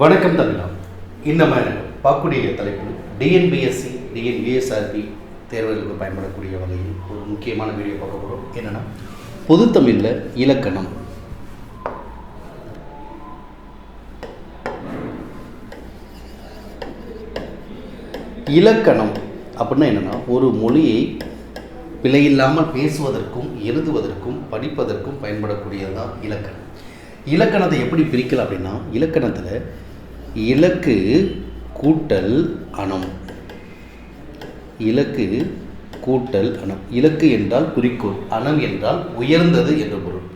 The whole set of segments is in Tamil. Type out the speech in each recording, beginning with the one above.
வணக்கம் தமிழா. இந்த மாதிரி பார்க்கக்கூடிய தலைப்பு. டிஎன்பிஎஸ்சி டிஎன்பிஎஸ்ஆர்பி தேர்வுகளுக்கு பயன்படக்கூடிய வகையில் ஒரு முக்கியமான வீடியோ பார்க்க போகிறோம் என்னென்னா பொது தமிழில் இலக்கணம். இலக்கணம் அப்படின்னா என்னென்னா ஒரு மொழியை பிழையில்லாமல் பேசுவதற்கும் எழுதுவதற்கும் படிப்பதற்கும் பயன்படக்கூடியது தான் இலக்கணம். இலக்கணத்தை எப்படி பிரிக்கலாம் அப்படின்னா இலக்கணத்தில் இலக்கு கூட்டல் அணம். இலக்கு கூட்டல் அணம். இலக்கு என்றால் குறிக்கோள் அணம் என்றால் உயர்ந்தது என்று பொருள்.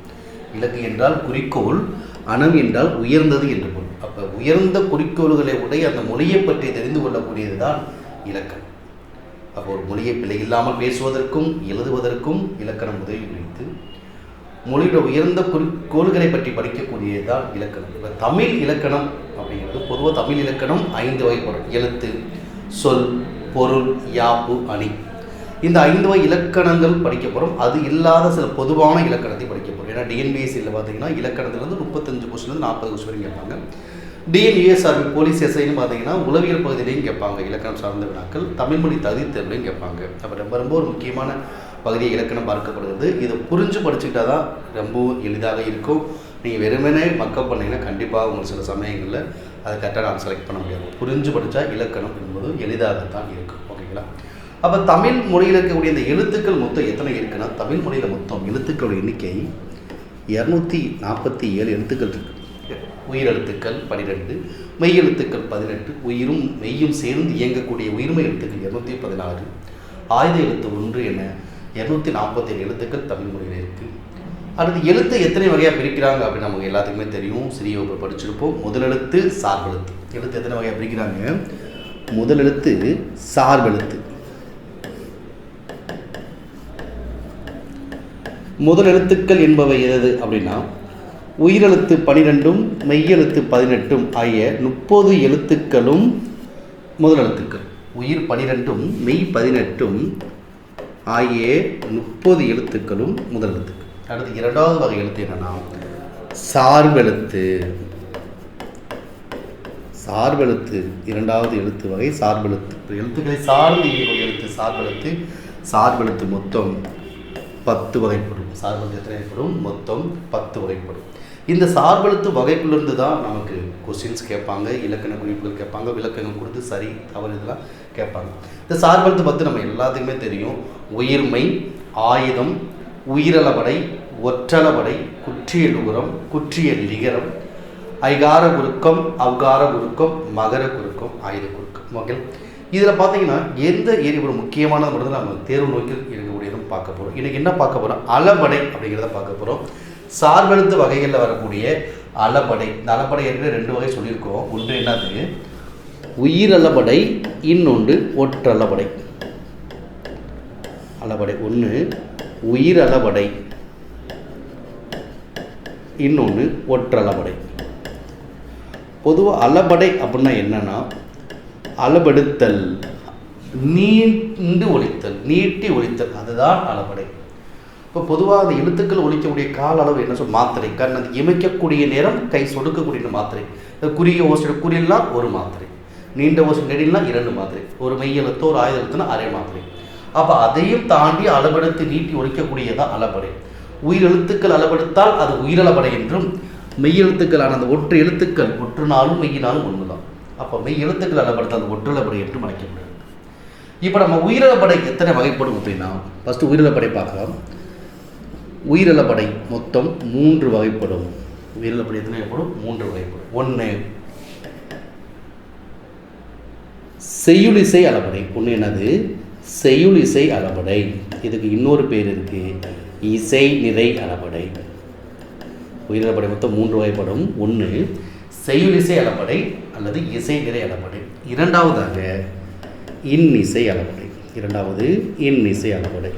இலக்கு என்றால் குறிக்கோள் அணம் என்றால் உயர்ந்தது என்று பொருள். அப்போ உயர்ந்த குறிக்கோள்களை உடைய அந்த மொழியை பற்றி தெரிந்து கொள்ளக்கூடியது தான் இலக்கணம். அப்போ ஒரு மொழியை பிழை இல்லாமல் பேசுவதற்கும் எழுதுவதற்கும் இலக்கணம் உதவி புரிந்து மொழியோட உயர்ந்த குறிக்கோள்களை பற்றி படிக்கக்கூடியது தான் இலக்கணம். இப்போ தமிழ் இலக்கணம் அப்படிங்கிறது பொதுவாக தமிழ் இலக்கணம் ஐந்து வகைப்படும் எழுத்து சொல் பொருள் யாப்பு அணி. இந்த ஐந்து வகை இலக்கணங்கள் படிக்க போகிறோம் அது இல்லாத சில பொதுவான இலக்கணத்தை படிக்க போகிறோம் ஏன்னா டிஎன்பிஎஸ்சியில் பார்த்தீங்கன்னா இலக்கணத்துலேருந்து முப்பத்தஞ்சு கொஸ்டின்லேருந்து நாற்பது கொஸ்டின் வரைக்கும் கேட்பாங்க. டிஎன்யூஎஸ்ஆர்பி போலீஸ் எஸ்ஐன்னு பார்த்தீங்கன்னா உளவியல் பகுதியிலையும் கேட்பாங்க. இலக்கணம் சார்ந்த வினாக்கள் தமிழ் மொழி தகுதி கேட்பாங்க. அப்போ ரொம்ப ரொம்ப ஒரு முக்கியமான பகுதியை இலக்கணம் பார்க்கப்படுகிறது. இதை புரிஞ்சு படிச்சுக்கிட்டா தான் ரொம்ப எளிதாக இருக்கும். நீங்கள் வெறுமனே மக்கப் பண்ணீங்கன்னா கண்டிப்பாக உங்களுக்கு சில சமயங்களில் அதை கரெக்டாக நான் செலக்ட் பண்ண முடியாது. புரிஞ்சு படித்தா இலக்கணம் என்பது எளிதாகத்தான் இருக்கும். ஓகேங்களா அப்போ தமிழ் மொழியில் இருக்கக்கூடிய இந்த எழுத்துக்கள் மொத்தம் எத்தனை இருக்குன்னா தமிழ் மொழியில் மொத்தம் எழுத்துக்களோட எண்ணிக்கை இரநூத்தி நாற்பத்தி ஏழு எழுத்துக்கள் இருக்கு. உயிரெழுத்துக்கள் பன்னிரெண்டு மெய் எழுத்துக்கள் பதினெட்டு உயிரும் மெய்யும் சேர்ந்து இயங்கக்கூடிய உயிர்மை எழுத்துக்கள் இரநூத்தி பதினாறு ஆயுத எழுத்து ஒன்று என இரநூத்தி நாற்பத்தேழு எழுத்துக்கள் தமிழ் மொழியில் இருக்குது அடுத்து எழுத்து எத்தனை வகையாக பிரிக்கிறாங்க அப்படின்னு நமக்கு எல்லாத்துக்குமே தெரியும். சிறிய வகுப்பு படிச்சிருப்போம். முதலெழுத்து சார்பெழுத்து எழுத்து. எத்தனை வகையாக பிரிக்கிறாங்க? முதலெழுத்து சார்பெழுத்து முதல் எழுத்துக்கள் என்பவை எது அப்படின்னா உயிரெழுத்து பனிரெண்டும் மெய்யெழுத்து பதினெட்டும் ஆகிய முப்பது எழுத்துக்களும் முதல் எழுத்துக்கள். உயிர் பனிரெண்டும் மெய் பதினெட்டும் ஆகிய முப்பது எழுத்துக்களும் முதல் எழுத்துக்கள். அடுத்து இரண்டாவது வகை எழுத்து என்னன்னா சார்பெழுத்து. சார்பெழுத்து இரண்டாவது எழுத்து வகை சார்பெழுத்து. எழுத்துக்களை சார்ந்து இயங்கக்கூடிய எழுத்து சார்பெழுத்து சார்பெழுத்து மொத்தம் பத்து வகைப்படும். சார்பெழுத்து எத்தனை வகைப்படும்? மொத்தம் பத்து வகைப்படும். இந்த சார்பெழுத்து வகைக்குள்ளேருந்து தான் நமக்கு கொஸ்டின்ஸ் கேட்பாங்க இலக்கண குறிப்புகள் கேட்பாங்க விளக்கங்கள் கொடுத்து சரி தவறு இதெல்லாம் கேட்பாங்க. இந்த சார்பெழுத்து பற்றி நம்ம எல்லாத்துக்குமே தெரியும். உயிர்மை ஆயுதம் உயிரளவடை ஒற்றளவடை குற்றியல் உரம் குற்றியல் நிகரம் ஐகார குறுக்கம் அவ்கார குறுக்கம் மகர குறுக்கம் ஆயுத குறுக்கம் ஓகே இதில் பார்த்தீங்கன்னா எந்த ஏரி ஒரு முக்கியமானது மட்டும் தான் நம்ம தேர்வு நோக்கில் இருக்கக்கூடியதும் பார்க்க போகிறோம் இன்றைக்கி என்ன பார்க்க போகிறோம் அளபடை அப்படிங்கிறத பார்க்க போகிறோம் சார்பெழுத்து வகைகளில் வரக்கூடிய அளபடை. இந்த அளபடை ஏற்கனவே ரெண்டு வகை சொல்லியிருக்கோம். ஒன்று என்னது? உயிரளபடை இன்னொன்று ஒற்றளபடை. அளபடை ஒன்று உயிரளபடை இன்னொன்று ஒற்றளபடை பொதுவாக அளபடை அப்படின்னா என்னன்னா அளபெடுத்தல் நீண்டு ஒழித்தல் நீட்டி ஒழித்தல் அதுதான் அளபடை. இப்போ பொதுவாக அந்த எழுத்துக்கள் ஒழிக்கக்கூடிய கால அளவு என்ன சொல் மாத்திரை. கண் அது இமைக்கக்கூடிய நேரம் கை சொடுக்கக்கூடிய மாத்திரை. குறுகிய ஓசையோட குறியெல்லாம் ஒரு மாத்திரை. நீண்ட ஓசை நெடிலாம் இரண்டு மாத்திரை. ஒரு மெய் எழுத்தோ ஒரு ஆயுத எழுத்துனா அரை மாத்திரை. அப்போ அதையும் தாண்டி அளவெடுத்து நீட்டி ஒழிக்கக்கூடியதான் அளபடை. உயிரெழுத்துக்கள் அளவெடுத்தால் அது உயிரளபடை என்றும் மெய் எழுத்துக்களான அந்த ஒற்று எழுத்துக்கள் ஒற்று நாளும் மெய்யினாலும் ஒன்று தான் அப்போ மெய் எழுத்துக்கள் அளபடுத்த அந்த ஒற்றுளபடை என்றும் அழைக்கப்படுகிறது. இப்போ நம்ம உயிரிழப்படை எத்தனை வகைப்படும் அப்படின்னா ஃபஸ்ட்டு உயிரிழப்படை பார்க்கலாம். உயிரிழப்படை மொத்தம் மூன்று வகைப்படும். உயிரிழப்படை எத்தனை வகைப்படும்? மூன்று வகைப்படும். ஒன்று செய்யுளிசை அளபடை. ஒன்று என்னது? செய்யுளிசை அளபடை இதுக்கு இன்னொரு பேர் இருக்கு. இசை நிறை அளபடை உயிரிழப்படை மொத்தம் மூன்று வகைப்படும். ஒன்று செய்யுளிசை அளபடை அல்லது இசை நிறை அளபடை இரண்டாவதாக இசை அளபடை இரண்டாவது இன் இசை அளபடை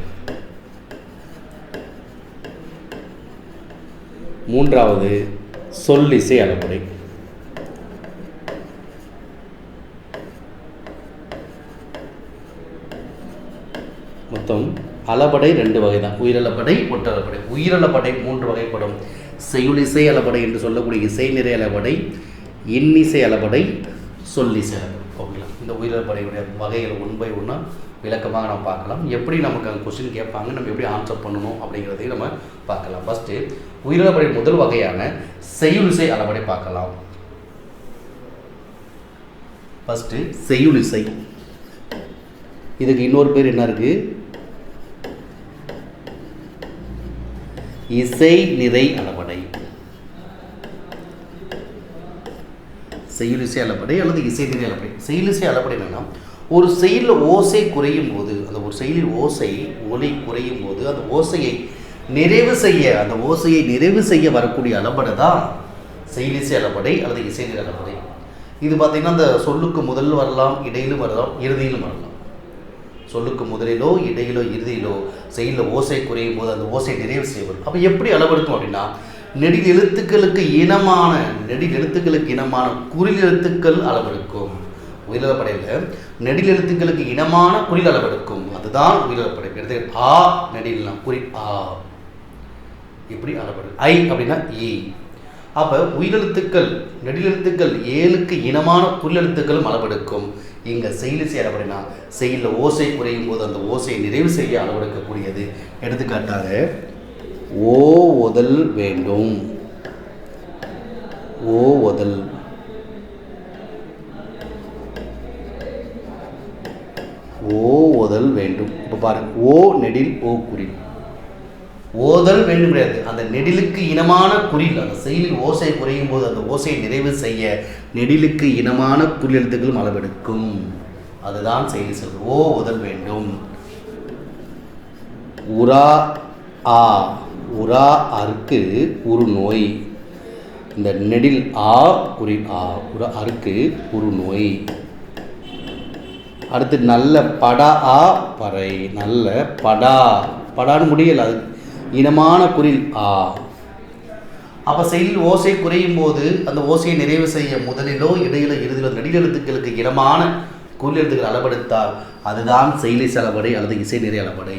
மூன்றாவது சொல் இசை அளபடை மொத்தம் அளபடை ரெண்டு வகை தான் உயிரலப்படை ஒற்றலப்படை உயிரலப்படை மூன்று வகைப்படும். செய்யுளிசை அளபடை என்று சொல்லக்கூடிய இசை நிறை அளபடை இன்னிசை அளபடை சொல்லிசை ஓகேங்களா? இந்த உயிரிழப்படையுடைய வகைகள் ஒன் பை விளக்கமாக நம்ம பார்க்கலாம். எப்படி நமக்கு அந்த கொஸ்டின் கேட்பாங்க நம்ம எப்படி ஆன்சர் பண்ணணும் அப்படிங்கிறதையும் நம்ம பார்க்கலாம். ஃபஸ்ட்டு உயிரிழப்படை முதல் வகையான செய்யுளிசை அளபடை பார்க்கலாம். ஃபஸ்ட்டு செய்யுளிசை. இதுக்கு இன்னொரு பேர் என்ன இருக்குது இசை நிறை அளபடை செயலிசை அளபடை அல்லது இசை நிறை அளப்படை செயலிசை அளப்படை என்னன்னா ஒரு செயலில் ஓசை குறையும் போது அந்த ஒரு செயலில் ஓசை ஒலி குறையும் போது அந்த ஓசையை நிறைவு செய்ய அந்த ஓசையை நிறைவு செய்ய வரக்கூடிய அளபடை தான் செயலிசை அளப்படை அல்லது இசை நிறை அளப்படை இது பார்த்திங்கன்னா அந்த சொல்லுக்கு முதல் வரலாம் இடையிலும் வரலாம் இறுதியிலும் வரலாம். சொல்லுக்கு முதலிலோ இடையிலோ இறுதியிலோ செயலில் ஓசை குறையும் போது அந்த ஓசை நிறைவு செய்வது அப்போ எப்படி அளவெடுக்கும் அப்படின்னா நெடில் எழுத்துக்களுக்கு இனமான நெடில் எழுத்துக்களுக்கு இனமான குறில் எழுத்துக்கள் அளவெடுக்கும். உயிரிழப்படையில் நெடில் எழுத்துக்களுக்கு இனமான குறில் அளவெடுக்கும். அதுதான் உயிரிழப்படை. எடுத்து ஆ நெடில்னா குறி ஆ. இப்படி அளவெடு ஐ அப்படின்னா இ. அப்போ உயிரெழுத்துக்கள் நெடிலெழுத்துக்கள் ஏழுக்கு இனமான புல்லெழுத்துக்களும் அளவெடுக்கும். இங்கே செய்கிற அப்படின்னா செயலில் ஓசை குறையும் போது அந்த ஓசையை நிறைவு செய்ய அளவெடுக்கக்கூடியது எடுத்துக்காட்டாக ஓ ஒதல் வேண்டும். ஓ ஒதல். ஓ ஒதல் வேண்டும். இப்போ பாருங்க ஓ நெடில் ஓ குறி ஓதல் வேண்டும் கிடையாது அந்த நெடிலுக்கு இனமான குறில் அந்த செயலில் ஓசை குறையும் போது அந்த ஓசையை நிறைவு செய்ய நெடிலுக்கு இனமான குறில் எழுத்துக்களும் அளவெடுக்கும். அதுதான் செயலி சொல் ஓ ஓதல் வேண்டும். உரா ஆ. உரா அருக்கு ஒரு நோய். இந்த நெடில் ஆ குறி ஆ. உரா அருக்கு ஒரு நோய். அடுத்து நல்ல படா ஆ பறை. நல்ல படா. படான்னு முடியல. அது இனமான குரில் ஆ. அப்போ செயலில் ஓசை குறையும் போது அந்த ஓசையை நிறைவு செய்ய முதலிலோ இடையிலோ இறுதியிலோ நடிகெழுத்துக்களுக்கு இனமான குரில் எழுத்துக்கள் அளவெடுத்தால் அதுதான் செயலிசை அளபடை அல்லது இசை நிறை அளபடை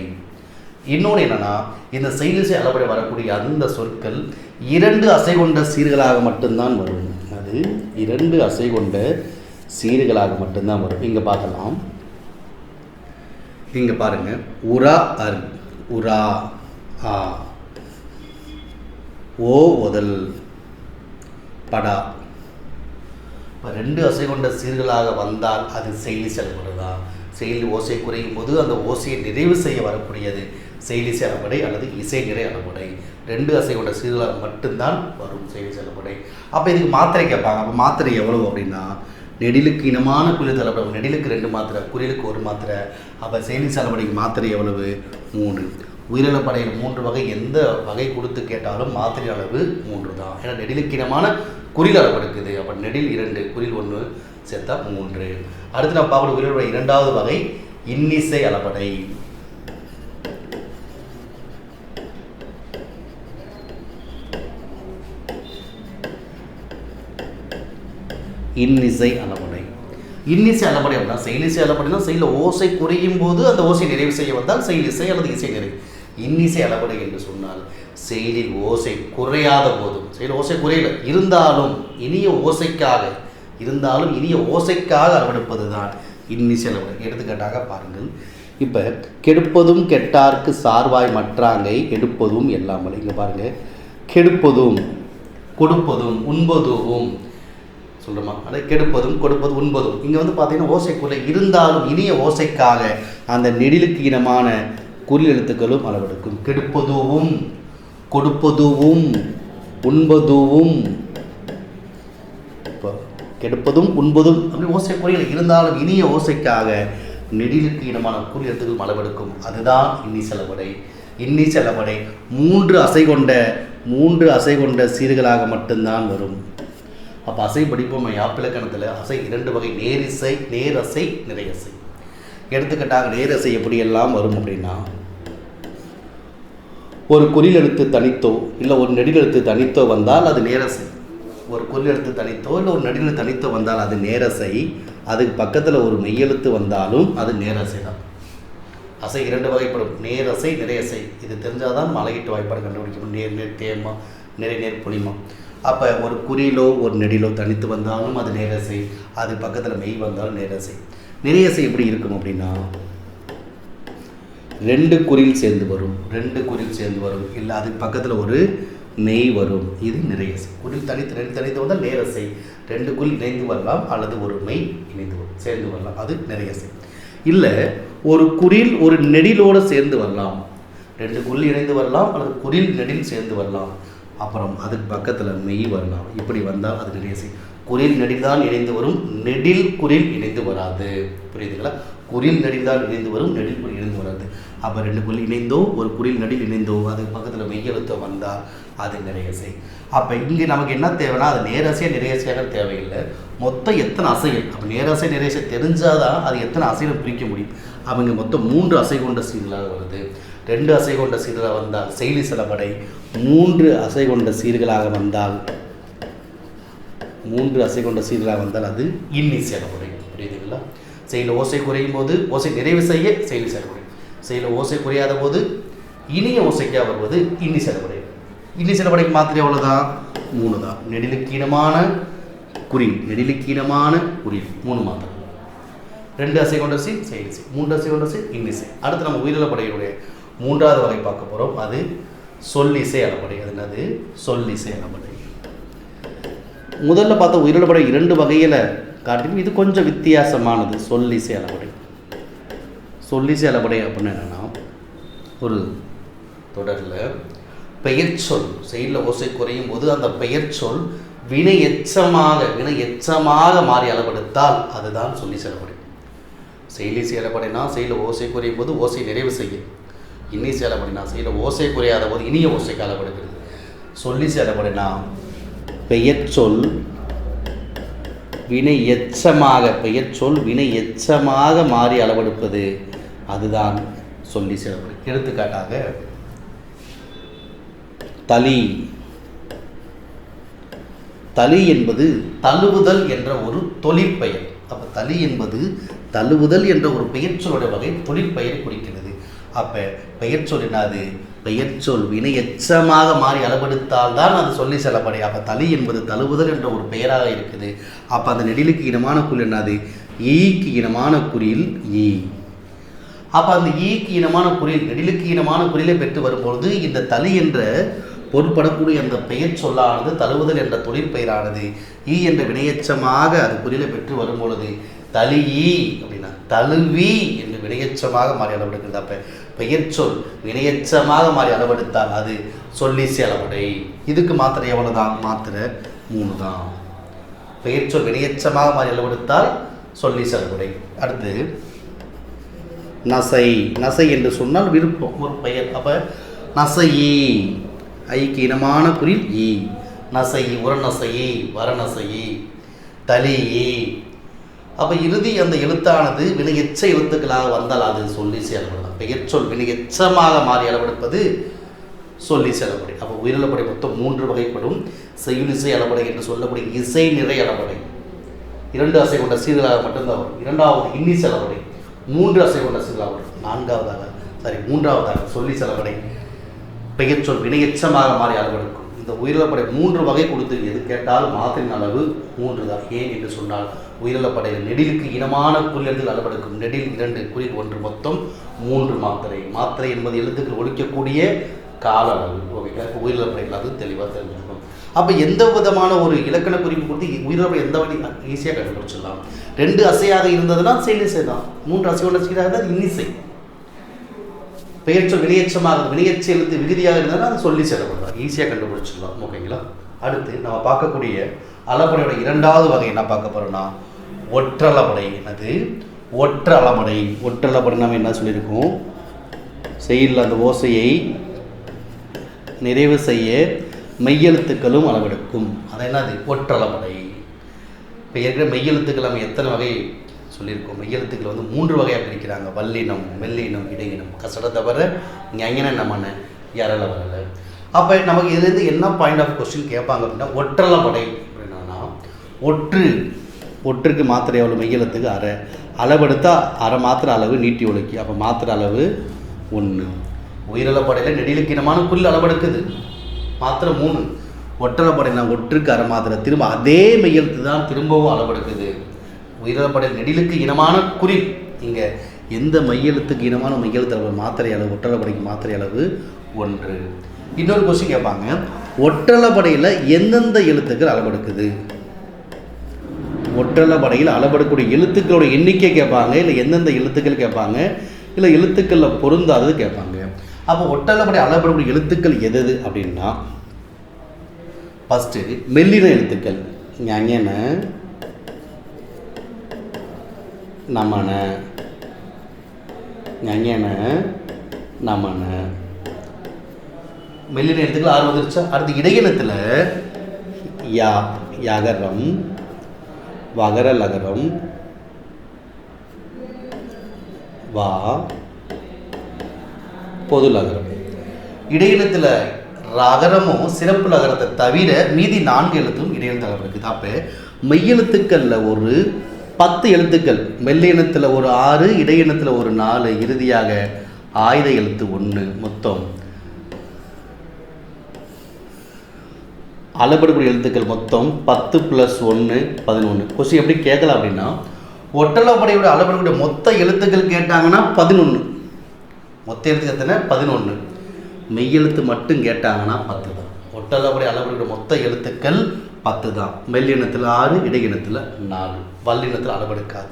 இன்னொன்று என்னென்னா இந்த செயலிசை அளபடை வரக்கூடிய அந்த சொற்கள் இரண்டு அசை கொண்ட சீர்களாக மட்டும்தான் வரும். அது இரண்டு அசை கொண்ட சீர்களாக மட்டும்தான் வரும். இங்கே பார்க்கலாம். இங்கே பாருங்க. உரா அர் உரா. ஆ. ஓ முதல் படா. இப்போ ரெண்டு அசை கொண்ட சீர்களாக வந்தால் அது செயலி செயல்படுதா செயலி ஓசை குறையும் போது அந்த ஓசையை நிறைவு செய்ய வரக்கூடியது செயலி செயல்படை அல்லது இசை நிறை அளபடை ரெண்டு அசை கொண்ட சீர்களாக மட்டும்தான் வரும் செயலி செயல்படை அப்போ இதுக்கு மாத்திரை கேட்பாங்க. அப்போ மாத்திரை எவ்வளவு அப்படின்னா நெடிலுக்கு இனமான குளிர் தலைப்படும் நெடிலுக்கு ரெண்டு மாத்திரை குளிலுக்கு ஒரு மாத்திரை. அப்போ செயலி செலவடைக்கு மாத்திரை எவ்வளவு? மூணு உயிரிழப்படையில் மூன்று வகை எந்த வகை கொடுத்து கேட்டாலும் மாத்திரை அளவு மூன்று தான். ஏன்னா நெடிலுக்கினமான குறில் அளவு இருக்குது அப்போ நெடில் இரண்டு குறில் ஒன்று சேர்த்தா மூன்று. அடுத்து நம்ம பார்க்கக்கூடிய உயிரிழப்படை இரண்டாவது வகை இன்னிசை அளபடை இன்னிசை அளபடை இன்னிசை அளபடை அப்படின்னா செயலிசை அளபடைனா செயலில் ஓசை குறையும் போது அந்த ஓசை நிறைவு செய்ய வந்தால் செயலிசை அல்லது இசை நிறைவு. இன்னிசை அளபடை என்று சொன்னால் செயலில் ஓசை குறையாத போதும். செயல் ஓசை குறையல. இருந்தாலும் இனிய ஓசைக்காக இருந்தாலும் இனிய ஓசைக்காக அளவெடுப்பது தான் இன்னிசை அளவடை எடுத்துக்காட்டாக பாருங்கள். இப்போ கெடுப்பதும் கெட்டார்க்கு சார்வாய் மற்றாங்கை எடுப்பதும் எல்லாமல் இங்கே பாருங்கள் கெடுப்பதும் கொடுப்பதும் உண்பதும் சொல்கிறோமா அதை கெடுப்பதும் கொடுப்பதும் உண்பதும். இங்கே வந்து பார்த்தீங்கன்னா ஓசைக்குள்ளே இருந்தாலும் இனிய ஓசைக்காக அந்த நெடிலுக்கு இனமான குறில் எழுத்துக்களும் அளவெடுக்கும். கெடுப்பதுவும் கொடுப்பதுவும் உண்பதுவும் கெடுப்பதும் உண்பதும் அப்படி ஓசை குறிகள் இருந்தாலும் இனிய ஓசைக்காக நெடிலுக்கு இனமான குறில் எழுத்துக்களும் அளவெடுக்கும். அதுதான் இன்னி செலவடை. இன்னி செலவடை. மூன்று அசை கொண்ட மூன்று அசை கொண்ட சீர்களாக மட்டும்தான் வரும். அப்போ அசை படிப்போம் யாப்பிலக்கணத்தில் அசை இரண்டு வகை நேரிசை நேரசை நிறையசை. எடுத்துக்கிட்டாங்க நேரசை எப்படியெல்லாம் வரும் அப்படின்னா ஒரு குறில் எழுத்து தனித்தோ இல்லை ஒரு நெடில் எழுத்து தனித்தோ வந்தால் அது நேரசை. ஒரு குறில் எழுத்து தனித்தோ இல்லை ஒரு நெடில் தனித்தோ வந்தால் அது நேரசை. அதுக்கு பக்கத்தில் ஒரு மெய்யெழுத்து வந்தாலும் அது நேரசை தான். அசை இரண்டு வகைப்படும். நேரசை நிறையசை. இது தெரிஞ்சால் தான் மலையிட்டு வாய்ப்பாடு கண்டுபிடிக்கணும் நேர் நேர் தேமா நிறை நேர் புளிமா. அப்போ ஒரு குறியிலோ ஒரு நெடிலோ தனித்து வந்தாலும் அது நேரசை. அது பக்கத்தில் மெய் வந்தாலும் நேரசை. நிறையசை எப்படி இருக்கும் அப்படின்னா ரெண்டு குறில் சேர்ந்து வரும். ரெண்டு குறில் சேர்ந்து வரும். இல்லை அதுக்கு பக்கத்தில் ஒரு நெய் வரும். இது நிறைய குறில் தனித்து ரெண்டு தனித்து வந்தால் நேரசை ரெண்டு குறில் இணைந்து வரலாம் அல்லது ஒரு மெய் இணைந்து வரும். சேர்ந்து வரலாம். அது நிறையசை இல்லை ஒரு குறில் ஒரு நெடிலோடு சேர்ந்து வரலாம். ரெண்டு குறில் இணைந்து வரலாம் அல்லது குறில் நெடில் சேர்ந்து வரலாம். அப்புறம் அதுக்கு பக்கத்தில் மெய் வரலாம். இப்படி வந்தால் அது நிறைய குறில் நெடில் தான் இணைந்து வரும் நெடில் குறில் இணைந்து வராது. புரியுதுங்களா? குறில் நெடில் தான் இணைந்து வரும் நெடில் குறில் இணைந்து வராது. அப்போ ரெண்டு குறில் இணைந்தோ ஒரு குறில் நடில் இணைந்தோ அதுக்கு பக்கத்தில் மெய்யெழுத்தோ வந்தால் அது நிறையசை அப்போ இங்கே நமக்கு என்ன தேவைன்னா அது நேரசையாக நிறையசையாக தேவையில்லை. மொத்தம் எத்தனை அசைகள்? அப்போ நேரசை நிறையசை தெரிஞ்சாதான் அது எத்தனை அசைகளை பிரிக்க முடியும். அவங்க மொத்தம் மூன்று அசை கொண்ட சீர்களாக வருது. ரெண்டு அசை கொண்ட சீர்களாக வந்தால் செயலி செலவடை மூன்று அசை கொண்ட சீர்களாக வந்தால் மூன்று அசை கொண்ட சீர்களாக வந்தால் அது இன்னி செயல்முறை புரியுதுங்களா? செயல் ஓசை குறையும் போது ஓசை நிறைவு செய்ய செயலி செயல்முறை செயல ஓசை குறையாத போது இனிய ஓசைக்காக வருவது இன்னி செலவடை. இன்னி செலவடைக்கு மாத்திரை எவ்வளோதான் மூணு தான் நெடிலுக்கீனமான குறில் நெடிலுக்கீனமான குறில் மூணு மாத்திரை. ரெண்டு அசை கொண்ட சி செயலிசை மூன்று அசை கொண்ட சி இன்னிசை அடுத்து நம்ம உயிரிழ படையினுடைய மூன்றாவது வகை பார்க்க போகிறோம் அது சொல்லிசை அளபடை அது என்னது? சொல்லிசை அளபடை முதல்ல பார்த்த உயிரிழப்படை இரண்டு வகையில் காட்டிலும் இது கொஞ்சம் வித்தியாசமானது. சொல்லிசை அளபடை சொல்லி அளபடை அப்படின்னு என்னென்னா ஒரு தொடரில் பெயர் சொல் செயலில் ஓசை குறையும் போது அந்த பெயர் சொல் வினை எச்சமாக வினை எச்சமாக மாறி அளவெடுத்தால் அதுதான் சொல்லி செயல்படை செயலி செயல்படைனா செயலில் ஓசை குறையும் போது ஓசை நிறைவு செய்யும். இன்னி செயல்படினா செயலில் ஓசை குறையாத போது இனிய ஓசைக்கு அளவெடுக்கிறது சொல்லி செயல்படினா பெயர் சொல் வினை எச்சமாக பெயர் சொல் வினை எச்சமாக மாறி அளவெடுப்பது அதுதான் சொல்லி செயல்படு எடுத்துக்காட்டாக தளி தளி என்பது தழுவுதல் என்ற ஒரு தொழிற்பெயர் அப்போ தளி என்பது தழுவுதல் என்ற ஒரு பெயர்ச்சொலுடைய வகை தொழிற்பெயர் குறிக்கிறது. அப்போ பெயர்ச்சொல் என்னது? பெயர்ச்சொல் வினை எச்சமாக மாறி அளவெடுத்தால் தான் அது சொல்லி செல்லப்படை அப்போ தளி என்பது தழுவுதல் என்ற ஒரு பெயராக இருக்குது. அப்போ அந்த நெடிலுக்கு இனமான குறி என்னது? ஈக்கு இனமான குறியில் ஈ. அப்போ அந்த ஈக்கு இனமான குரில் நெடிலுக்கு இனமான குரிலை பெற்று வரும்பொழுது இந்த தளி என்ற பொருட்படக்கூடிய அந்த பெயர் சொல்லானது தழுவுதல் என்ற தொழிற்பெயரானது ஈ என்ற வினையச்சமாக அது குறிலை பெற்று வரும்பொழுது தளி ஈ அப்படின்னா தழுவி என்று வினையச்சமாக மாறி அளவெடுக்கிறது. அப்போ பெயர் சொல் வினையச்சமாக மாறி அளவெடுத்தால் அது சொல்லிசை அளவடை இதுக்கு மாத்திரை எவ்வளோ தான் மாத்திரை மூணு தான் பெயர் சொல் வினையச்சமாக மாறி அளவெடுத்தால் சொல்லிசை அளவடை அடுத்து நசை நசை என்று சொன்னால் விருப்பம் ஒரு பெயர். அப்போ நசையி ஐக்கு இனமான குறில் ஈ. நசை உரநசையி வரநசையி தலியி அப்போ இறுதி அந்த எழுத்தானது வினை எழுத்துக்களாக வந்தால் அது சொல்லி செயல்படலாம் பெயர்ச்சொல் வினை எச்சமாக மாறி அளவெடுப்பது சொல்லி செயல்படை அப்போ உயிரிழப்படை மொத்தம் மூன்று வகைப்படும். செய்யுனிசை அளபடை என்று சொல்லக்கூடிய இசை நிறை அளபடை இரண்டு அசை கொண்ட சீர்களாக மட்டும்தான் வரும். இரண்டாவது இன்னிசை செலவடை மூன்று அசை கொண்ட நான்காவதாக சாரி மூன்றாவதாக சொல்லி செலவடை. பெயர் சொல் வினையச்சமாக மாறி அளவெடுக்கும். இந்த உயிரிழப்படை மூன்று வகை கொடுத்து எது கேட்டால் மாத்திரின் அளவு மூன்று தான் ஏன் என்று சொன்னால் உயிரிழப்படையில் நெடிலுக்கு இனமான குறியெழுத்தில் அளவெடுக்கும். நெடில் இரண்டு குறியில் ஒன்று மொத்தம் மூன்று மாத்திரை. மாத்திரை என்பது எழுத்துக்கள் ஒழிக்கக்கூடிய கால அளவு. ஓகேங்களா உயிரிழப்படைகள் அது தெளிவாக தெரிஞ்சுக்கணும் அப்போ எந்த விதமான ஒரு இலக்கண குறிப்பு கொடுத்து உயிரோட எந்த வழி ஈஸியாக கண்டுபிடிச்சிடலாம். ரெண்டு அசையாக இருந்ததுன்னா செயலிசை தான். மூன்று அசையோட சீராக இருந்தால் இன்னிசை. பெயர்ச்சம் வினையச்சமாக வினையச்ச எழுத்து விகுதியாக இருந்தாலும் அதை சொல்லி சேரப்படலாம் ஈஸியாக கண்டுபிடிச்சிடலாம் ஓகேங்களா? அடுத்து நம்ம பார்க்கக்கூடிய அலப்படையோட இரண்டாவது வகை என்ன பார்க்க போகிறோம்னா ஒற்றலப்படை என்னது? ஒற்ற அளபடை ஒற்றளபடை நம்ம என்ன சொல்லியிருக்கோம்? செயலில் அந்த ஓசையை நிறைவு செய்ய மெய்யெழுத்துக்களும் அளவெடுக்கும். அது என்னது? ஒற்றளபடை இப்போ ஏற்கனவே மெய்யெழுத்துக்கள் நம்ம எத்தனை வகை சொல்லியிருக்கோம். மெய்யெழுத்துக்கள் வந்து மூன்று வகையாக பிரிக்கிறாங்க. வல்லினம் மெல்லினம் இடையினம். கசட தவிர ஞங்கன நம்மன யாரால வரல அப்போ நமக்கு இதுலேருந்து என்ன பாயிண்ட் ஆஃப் கொஸ்டின் கேட்பாங்க அப்படின்னா ஒற்றளபடை அப்படின்னா ஒற்று ஒற்றுக்கு மாத்திரை எவ்வளோ மெய்யெழுத்துக்கு அரை. அளவெடுத்தா அரை மாத்திரை அளவு நீட்டி ஒழுக்கி. அப்போ மாத்திரை அளவு ஒன்று உயிரிழப்படையில் நெடிலுக்கினமான புல் அளவெடுக்குது. மாத்திரை மூணு. ஒற்றலப்படைனா ஒற்றுக்கு மாத்திரை. திரும்ப அதே மையத்து தான் திரும்பவும் அளவெடுக்குது. உயிரிழப்படை நெடிலுக்கு இனமான குறி. இங்கே எந்த மையெழுத்துக்கு இனமான மையெழுத்து அளவு மாத்திரை அளவு ஒற்றளப்படைக்கு மாத்திரை அளவு? ஒன்று. இன்னொரு கொஸ்டின் கேட்பாங்க. ஒற்றலப்படையில் எந்தெந்த எழுத்துக்கள் அளவெடுக்குது? ஒற்றலப்படையில் அளவெடுக்கக்கூடிய எழுத்துக்களோட எண்ணிக்கை கேட்பாங்க இல்லை எந்தெந்த எழுத்துக்கள் கேட்பாங்க இல்லை எழுத்துக்களில் பொருந்தாதது கேட்பாங்க. அப்போ ஒற்றலப்படை அளவெடுக்கக்கூடிய எழுத்துக்கள் எது எது அப்படின்னா ஃபஸ்ட்டு மெல்லின எழுத்துக்கள். ஞன நமன. ஞன நமன. மெல்லின எழுத்துக்கள் ஆறு வந்துருச்சா? அடுத்து இடையினத்தில் யா யகரம் வகர லகரம் வா பொது லகரம் இடையினத்தில் ரகரமும் சிறப்பு லகரத்தை தவிர மீதி நான்கு எழுத்தும் இடையினத்து லகரம் இருக்குது. அப்போ மெய்யெழுத்துக்களில் ஒரு பத்து எழுத்துக்கள் மெல்லினத்தில் ஒரு ஆறு இடையினத்தில் ஒரு நாலு இறுதியாக ஆயுத எழுத்து ஒன்று மொத்தம். அளபெடுக்கூடிய எழுத்துக்கள் மொத்தம் பத்து ப்ளஸ் ஒன்று பதினொன்று கொஸ்டின் எப்படி கேட்கலாம் அப்படின்னா ஒட்டலப்படையோட அளபெடுக்கூடிய மொத்த எழுத்துக்கள் கேட்டாங்கன்னா பதினொன்று மொத்த எழுத்து எத்தனை? பதினொன்று மெய்யெழுத்து மட்டும் கேட்டாங்கன்னா பத்து தான். ஒட்டலப்படை அளபெடுக்கூடிய மொத்த எழுத்துக்கள் பத்து தான். மெல்லினத்தில் ஆறு இடையினத்தில் நாலு. வல்லினத்தில் அளவெடுக்காது.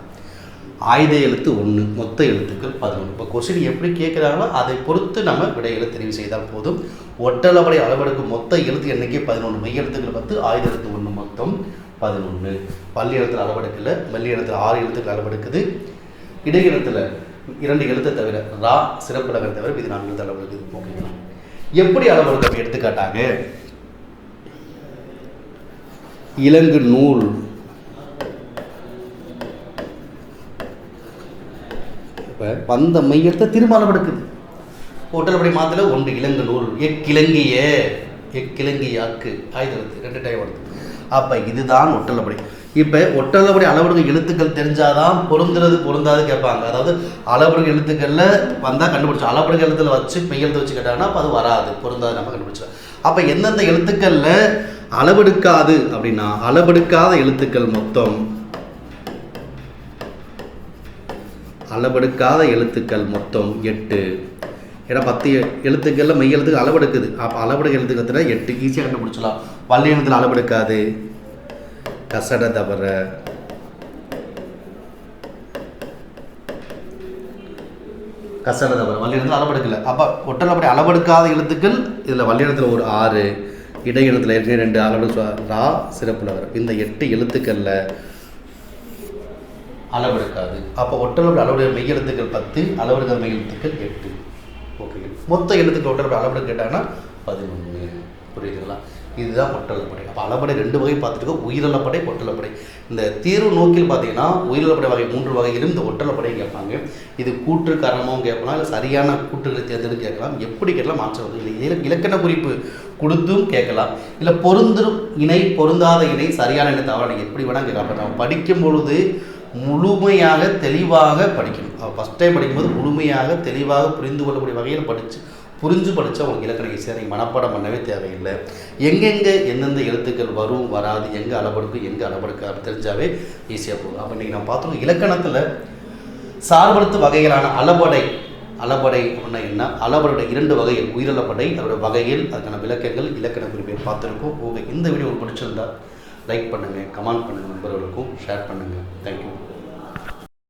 ஆயுத எழுத்து ஒன்று மொத்த எழுத்துக்கள் பதினொன்று இப்போ கொஸ்டின் எப்படி கேட்குறாங்களோ அதை பொறுத்து நம்ம விடைகளை தெரிவு செய்தால் போதும். ஒட்டளவடை அளவெடுக்கும் மொத்த எழுத்து எண்ணிக்கை பதினொன்று மெய் எழுத்துக்கள் பத்து ஆயுத எழுத்து ஒன்று மொத்தம் பதினொன்று பள்ளி எழுத்தில் அளவெடுக்கல. மெல்லி எழுத்தில் ஆறு எழுத்துக்கள் அளவெடுக்குது. இடையினத்தில் இரண்டு எழுத்தை தவிர ரா சிறப்பு நகரை தவிர இது நான்கு எழுத்து அளவுக்கு ஓகேங்களா எப்படி அளவெடுக்க எடுத்துக்காட்டாங்க? இலங்கு நூல். இப்போ வந்த மையத்தை திரும்ப அளவெடுக்குது ஒட்டலப்படி மாத்திர ஒன்று இலங்கு நூல். எக்கிலங்கிய அக்கு. ஆயுதத்து ரெண்டு டைம் வருது அப்போ இதுதான் ஒட்டலப்படி இப்போ ஒட்டலப்படி அளவுடைய எழுத்துக்கள் தெரிஞ்சாதான் பொருந்துறது பொருந்தாது கேட்பாங்க. அதாவது அளவுடைய எழுத்துக்களில் வந்தால் கண்டுபிடிச்சோம் அளவுடைய எழுத்துல வச்சு மெய்யெழுத்து வச்சு கேட்டாங்கன்னா அப்போ அது வராது பொருந்தாது நம்ம கண்டுபிடிச்சோம் அப்போ எந்தெந்த எழுத்துக்களில் அளவெடுக்காது அப்படின்னா அளவெடுக்காத எழுத்துக்கள் மொத்தம் அளவெடுக்காத எழுத்துக்கள் மொத்தம் எட்டு. ஏன்னா பத்து எழுத்துக்களில் மெய் எழுத்துக்கு அளவெடுக்குது. அப்போ அளவெடுக்க எழுத்துக்கிறதுனா எட்டு ஈஸியாக கண்டுபிடிச்சலாம் வள்ளி எழுத்துல அளவெடுக்காது. கசட தவற கசட தவற வள்ளி எழுத்துல அளவெடுக்கல. அப்போ ஒட்டல் அப்படி அளவெடுக்காத எழுத்துக்கள் இதில் வள்ளி ஒரு ஆறு இடை எட்டு ரெண்டு அளவெடு ரா சிறப்பு வரும் இந்த எட்டு எழுத்துக்களில் அளவெடுக்காது. அப்போ ஒட்டலோட அளவுடைய மெய் எழுத்துக்கள் பத்து அளவெடுக்காத மெய் எழுத்துக்கள் எட்டு. ஓகே மொத்த எழுத்துக்கள் ஒட்டளவு அளவெடுக்க கேட்டாங்கன்னா பதினொன்று புரியுதுங்களா? இதுதான் பொட்டலப்படை அப்போ அளப்படை ரெண்டு வகை பார்த்துட்டு உயிரிழப்படை பொட்டலப்படை இந்த தீர்வு நோக்கில் பார்த்தீங்கன்னா உயிரிழப்படை வகை மூன்று வகையிலும் இந்த ஒட்டலப்படை கேட்பாங்க. இது கூற்று காரணமாகவும் கேட்கலாம் இல்லை சரியான கூற்றுகளை தேர்ந்தெடுத்து கேட்கலாம். எப்படி கேட்கலாம்? மாற்றம் இல்லை. இல- இலக்கண குறிப்பு கொடுத்தும் கேட்கலாம். இல்லை பொருந்தும் இணை பொருந்தாத இணை சரியான இணை தவறான எப்படி வேணால் கேட்கலாம். நம்ம படிக்கும் பொழுது முழுமையாக தெளிவாக படிக்கணும். ஃபஸ்ட் டைம் படிக்கும்போது முழுமையாக தெளிவாக புரிந்து கொள்ளக்கூடிய வகையில் படித்து புரிஞ்சு படித்தா உங்களுக்கு இலக்கண ஈஸியாக நீங்கள் மனப்பாடம் பண்ணவே தேவையில்லை. எங்கெங்கே எந்தெந்த எழுத்துக்கள் வரும் வராது எங்கே அளவெடுக்கும் எங்கே அளவெடுக்காது தெரிஞ்சாவே ஈஸியாக போகும். அப்போ இன்றைக்கி நான் பார்த்தோம் இலக்கணத்தில் சார்படுத்து வகைகளான அளபடை. அளபடை அப்படின்னா என்ன? அளபடை இரண்டு வகைகள் உயிரிழப்படை அதோடய வகையில் அதுக்கான விளக்கங்கள் இலக்கண குறிப்பை பார்த்துருக்கோம். ஓகே இந்த வீடியோ உங்களுக்கு பிடிச்சிருந்தா லைக் பண்ணுங்கள் கமெண்ட் பண்ணுங்கள் நண்பர்களுக்கும் ஷேர் பண்ணுங்கள் தேங்க்யூ